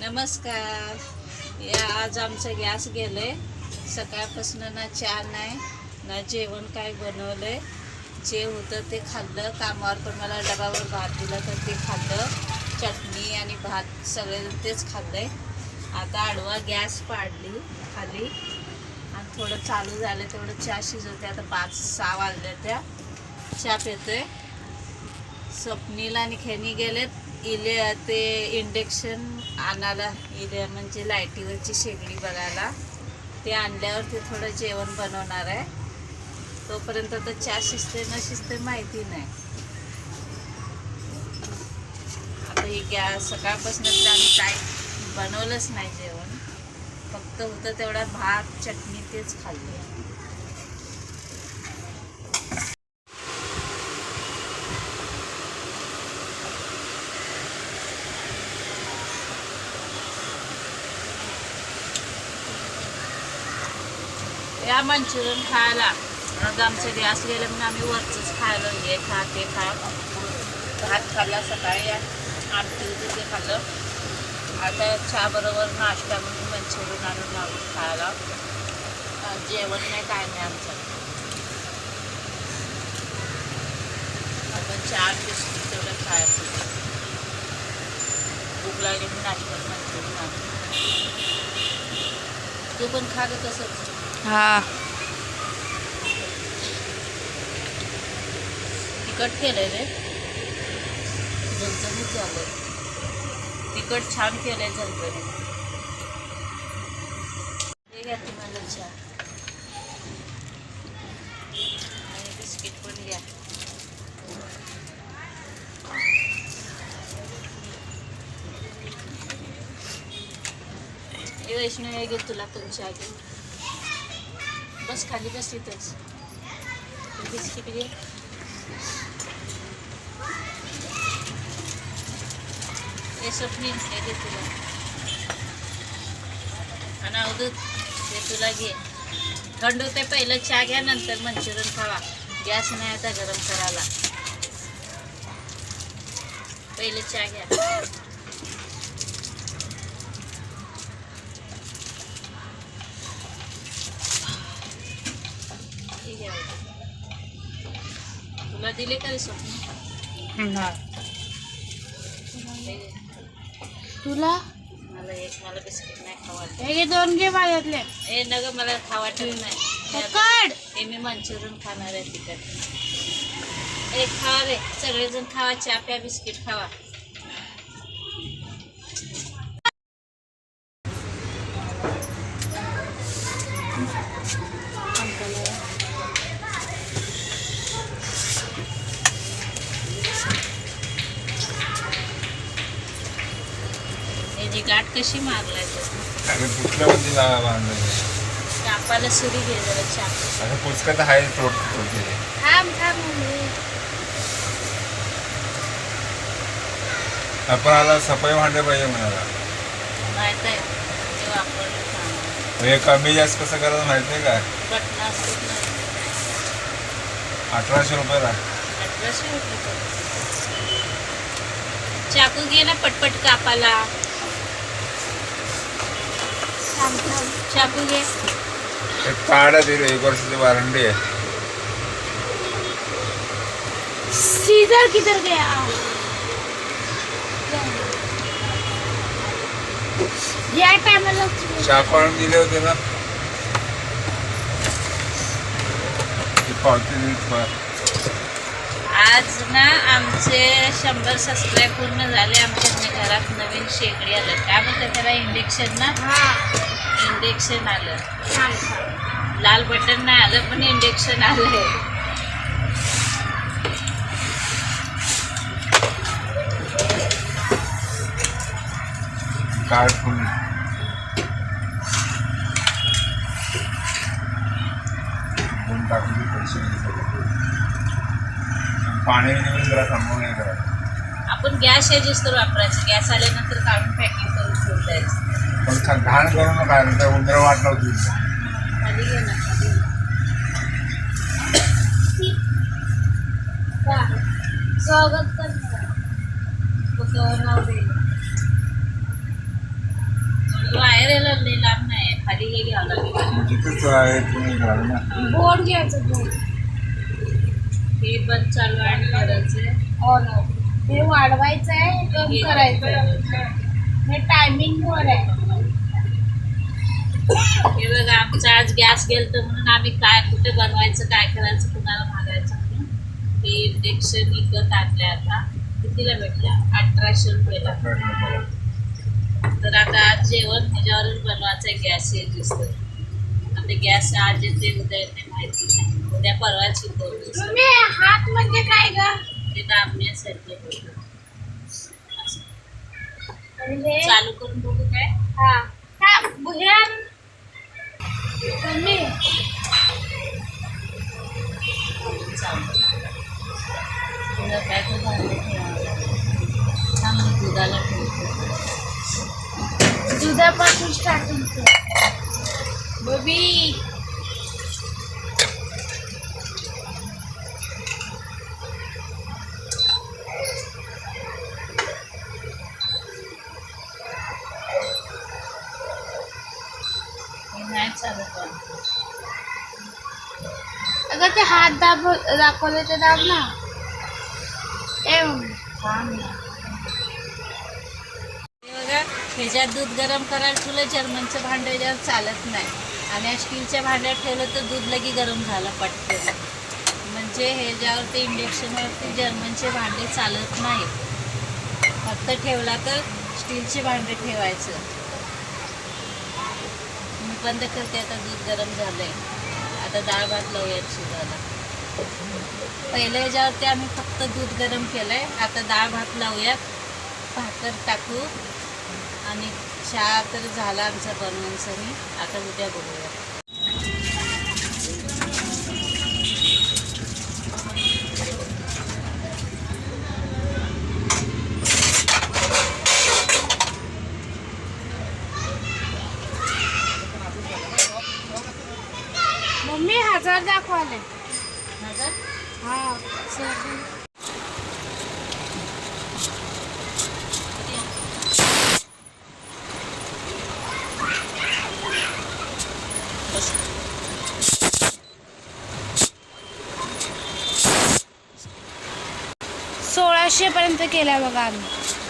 नमस्कार. या आज आमचं गॅस गेलं आहे सकाळपासून ना चहा नाही ना जेवण काय बनवलंय. जे होतं ते खाल्लं. कामावर पण मला डबावर भात दिला तर ते खाल्लं. चटणी आणि भात सगळे तेच खाल्लंय. आता आडवा गॅस पाडली खाली. आणि थोडं चालू झालं तेवढं चहा शिजवते. आता पाच सहा वाजल्या त्या. चहा पितोय. स्वप्नील आणि खेनी गेलेत. इले ते इंडक्शन आणायला इले म्हणजे लाईटीवरची शेगडी बघायला. ते आणल्यावर ते थोडं जेवण बनवणार आहे. तोपर्यंत तर चहा शिजते न शिजते माहिती नाही. आता ही गॅस सकाळपासून तर आम्ही काय बनवलंच नाही जेवण. फक्त होतं तेवढा भात चटणी तेच खाल्ली. या मंचुरियन खायला. मग आमचे गॅस गेले म्हणून आम्ही वरचंच खायला. हे खा ते खा. भात खाल्ला सकाळी आमटी ते खाल्लं. आता चहाबरोबर नाश्ता म्हणून मंचुरियन आणून लावून खायला. जेवण नाही काय नाही आमचं. आपण चार बिस्किट तेवढं खायचं. भूक लागली म्हणून नाश्ता मंचुरियन आणून. तू पण खा गं तसंच. हा. तिखट केलंय रे. झणझणीत झालंय तिखट छान केलंय झणझणीत घ्या तुम्हाला चहा. आणि बिस्किट पण घ्या. वैष्णव घे तुला तुमच्या आधी बस खाली बस तिथंच बिस्किट घे. हे स्वप्नील हे घे तुला. आणि अवधूत तुला घे. थंड होते पहिलं चहा घ्या नंतर मंचुरियन खावा. गॅस नाही आता गरम करायला. पहिले चहा घ्या ठीक आहे तुला दिले का हे. तुला? मला एक मला बिस्किट नाही खावा हे दोन घे माझ्यातले हे नग मला खावा वाटत नाही. पकड हे मी मंचुरियन खाणार आहे तिकट ए खावा रे सगळेजण खावा चहा प्या बिस्किट खावा. हे गाठ कशी मारलाय? अरे कुठल्या मध्ये सुरी घे जरा चाप अरे पुचका तर आहे तोड तोडते थांब थांब मम्मी. आपण आला सफाई भांडे पाहिजे म्हणाला. माहीत आहे ते वापरलं चांगलं. हे कमी जास्त कसं करायचं माहिती आहे का? बटणं असतात ना अठराशे रुपयाला अठराशे रुपये. चाकू घे ना पटपट कापाला चाकू घे एक कार्ड आहे तिथे एक वर्षाची वॉरंटी आहे सीजर किधर गया या टायमाला चाकू आणून दिले होते ना ती पावती दिली तुम्हाला. आज ना आमचे शंभर सबस्क्राईब पूर्ण झाले आमच्या घरात नवीन शेगडी आलं काय म्हणतात त्याला इंडेक्शन ना हा इंडेक्शन आलं. थांब थांब लाल बटन नाही आलं पण इंडेक्शन आलंय. कार्ड फुल दोन टाकून ते पैसे दिले. पाणी वगैरे जरा थांबवून नाही करायचं आपण गॅस याचीच तर वापरायचं. गॅस आल्यानंतर काढून पॅकिंग करून द्यायचं. पण घाण करू नका त्या उंदर वाट नव्हती. ना स्वागत दे लई लांब नाही खाली हे घ्यावं लागेल आहे तुम्ही ना. बोर्ड घ्यायचं बोर्ड. हे बंद चालू आहे आणि करायचं ऑन हे वाढवायचं आहे कमी करायचं हे टायमिंग वर आहे. हे बघा आमचा आज गॅस गेलतो म्हणून आम्ही काय कुठे बनवायचं काय करायचं कुणाला मागायचं म्हणून हे इंडेक्शन विकत आणले आता. कितीला भेटलं? अठराशे रुपयाला तर आता आज जेवण ह्याच्यावरच बनवायचं आहे गॅस हे दिसतं आता गॅस आज येते उद्या येते माहिती नाही. उद्या परवाची तुम्ही हात म्हणजे काय ग? ते दाबण्यासाठी. म्हणजे? चालू करून बघू काय? हा. हा The. अगं ते हात दाब दाखवले ते दाब ना. ए बघा ह्याच्यात दूध गरम करायला तुला जर्मनचं भांडं ह्याच्यावर चालत नाही. आणि स्टीलच्या भांड्यात ठेवलं तर दूध लगी गरम झालं पटकन. म्हणजे ह्याच्यावरती इंडक्शनवरती जर्मनचे भांडे चालत नाही. फक्त ठेवला तर स्टीलचे भांडे ठेवायचं. बंद करते आता दूध गरम झालंय. आता डाळ भात लावूयात शिजायला पहिल्या ह्याच्यावरती आम्ही फक्त दूध गरम केलंय. आता डाळ भात लावूयात. भाकर टाकू. आणि चहा तर झाला आमचा बनवून सनी आता उद्या बघूया. मम्मी हजार दाखवाले. हा. सोळाशे पर्यंत केला बघा आम्ही.